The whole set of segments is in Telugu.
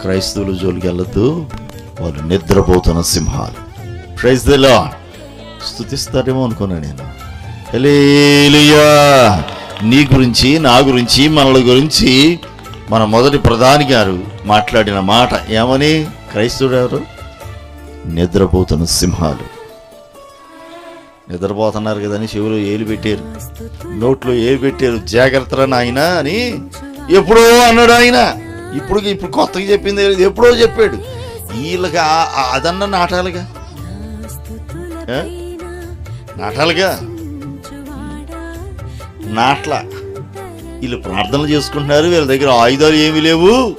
క్రైస్తవుల జోలికి వెళ్ళొద్దు. వాళ్ళు నిద్రపోతున్న సింహాలు. ప్రైజ్ దిలా స్థుతిస్తారేమో అనుకున్నా నేను. హలేలుయా నీ గురించి నా గురించి మనల గురించి మన మొదటి ప్రధాని గారు మాట్లాడిన మాట ఏమని? క్రైస్తవుడు ఎవరు? నిద్రపోతున్న సింహాలు. నిద్రపోతున్నారు కదని చెవులు ఏలు పెట్టారు. నోట్లో ఏలు పెట్టారు. జాగ్రత్త నాయన అని ఎప్పుడో అన్నాడు ఆయన. ఇప్పుడు ఇప్పుడు కొత్తగా చెప్పింది ఎప్పుడో చెప్పాడు. వీళ్ళకి అదన్న నాటాలుగా? నాటాలుగా? నాట్ల. వీళ్ళు ప్రార్థనలు చేసుకుంటున్నారు. వీళ్ళ దగ్గర ఆయుధాలు ఏమీ లేవు.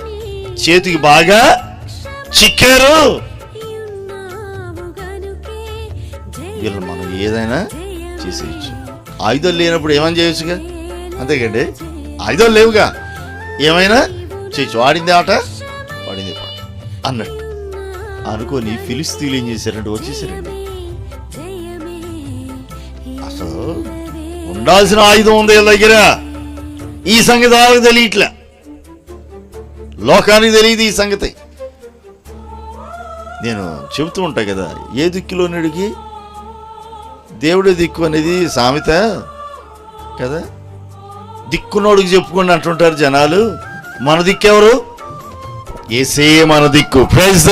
చేతికి బాగా చిక్కారు. వీళ్ళు మనం ఏదైనా చేసేయచ్చు. ఆయుధాలు లేనప్పుడు ఏమైనా చేయొచ్చుగా? అంతేకండి ఆయుధాలు లేవుగా? ఏమైనా? చేయొచ్చు వాడింది ఆట? వాడింది పాట. అన్నట్టు. అనుకొని ఫిలిస్తీన్లు ఏం చేశారంటే వచ్చేసారండి. అసలు ఉండాల్సిన ఆయుధం ఉంది వీళ్ళ దగ్గర. ఈ సంగతి వాళ్ళకి తెలియట్లే. లోకానికి తెలియదు ఈ సంగతి. నేను చెబుతూ ఉంటా కదా ఏ దిక్కులో నడికి దేవుడి దిక్కు అనేది సామెత కదా? దిక్కునోడికి చెప్పుకోండి అంటుంటారు జనాలు. మన దిక్కెవరు ఏసే మన దిక్కు. ప్రైజ్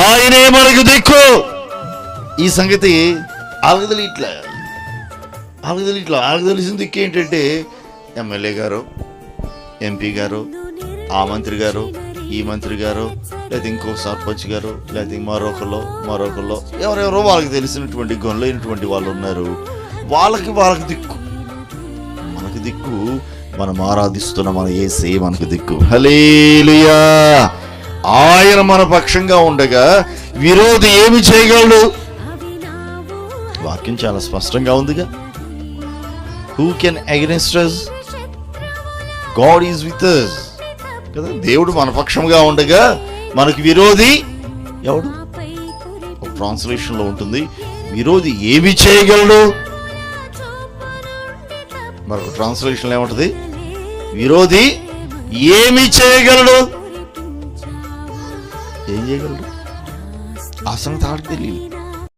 ఆయనే మనకు దిక్కు. ఈ సంగతి ఆలగదలు ఇట్లా ఆలగదలు ఇట్లా ఆలగదలిసిన తెలిసిన దిక్కు ఏంటంటే ఎమ్మెల్యే గారు ఎంపీ గారు ఆ మంత్రి గారు ఈ మంత్రి గారు లేదా ఇంకో సర్పంచ్ గారు లేదా మరొకరు మరొకరు ఎవరెవరో వాళ్ళకి తెలిసినటువంటి గొనలైనటువంటి వాళ్ళు ఉన్నారు. వాళ్ళకి వాళ్ళకి దిక్కు. మనకి దిక్కు మనం ఆరాధిస్తున్న మన ఏసే మనకు దిక్కు. హలేలుయా ఆయన మన పక్షంగా ఉండగా విరోధి ఏమి చేయగలడు? వాక్యం చాలా స్పష్టంగా ఉందిగా. Who can against us God is with us కదా? దేవుడు మన పక్షంగా ఉండగా మనకు విరోధి ఎవడు? ట్రాన్స్లేషన్లో ట్రాన్స్లేషన్లో ఉంటుంది. విరోధి ఏమి చేయగలడు? మరొక ట్రాన్స్లేషన్ ఏముంటుంది? విరోధి ఏమి చేయగలడు? ఏం చేయగలడు? ఆ సంగతి ఆడికి తెలియదు.